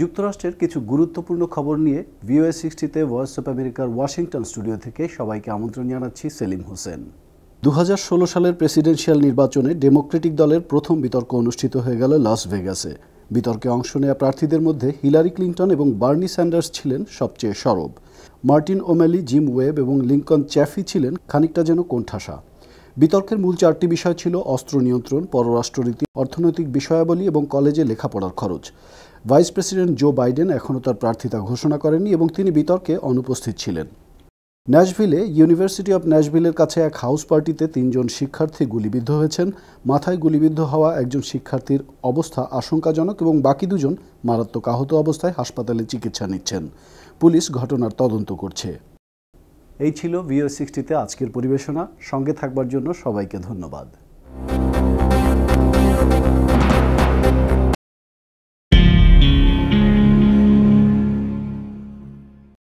যুক্তরাষ্ট্রের কিছু গুরুত্বপূর্ণ খবর নিয়ে ভিওএ সিক্সটিতে ভয়েস অফ আমেরিকার ওয়াশিংটন স্টুডিও থেকে সবাইকে আমন্ত্রণ জানাচ্ছি সেলিম হোসেন। দু হাজার ষোলো সালের প্রেসিডেন্সিয়াল নির্বাচনে ডেমোক্রেটিক দলের প্রথম বিতর্ক অনুষ্ঠিত হয়ে গেল লাস ভেগাসে। বিতর্কে অংশ নেওয়া প্রার্থীদের মধ্যে হিলারি ক্লিন্টন এবং বার্নি স্যান্ডার্স ছিলেন সবচেয়ে সরব। মার্টিন ওমেলি, জিম ওয়েব এবং লিঙ্কন চ্যাফি ছিলেন খানিকটা যেন কোণঠাসা। বিতর্কের মূল চারটি বিষয় ছিল অস্ত্র নিয়ন্ত্রণ, পররাষ্ট্রনীতি, অর্থনৈতিক বিষয়াবলী এবং কলেজে লেখাপড়ার খরচ। ভাইস প্রেসিডেন্ট জো বাইডেন এখনও তার প্রার্থিতা ঘোষণা করেননি এবং তিনি বিতর্কে অনুপস্থিত ছিলেন। ন্যাশভিলে ইউনিভার্সিটি অব ন্যাশভিলের কাছে এক হাউস পার্টিতে তিনজন শিক্ষার্থী গুলিবিদ্ধ হয়েছেন। মাথায় গুলিবিদ্ধ হওয়া একজন শিক্ষার্থীর অবস্থা আশঙ্কাজনক এবং বাকি দুজন মারাত্মক আহত অবস্থায় হাসপাতালে চিকিৎসা নিচ্ছেন। পুলিশ ঘটনার তদন্ত করছে। এই ছিল ভিও সিক্সটিতে আজকের পরিবেশনা। সঙ্গে থাকবার জন্য সবাইকে ধন্যবাদ।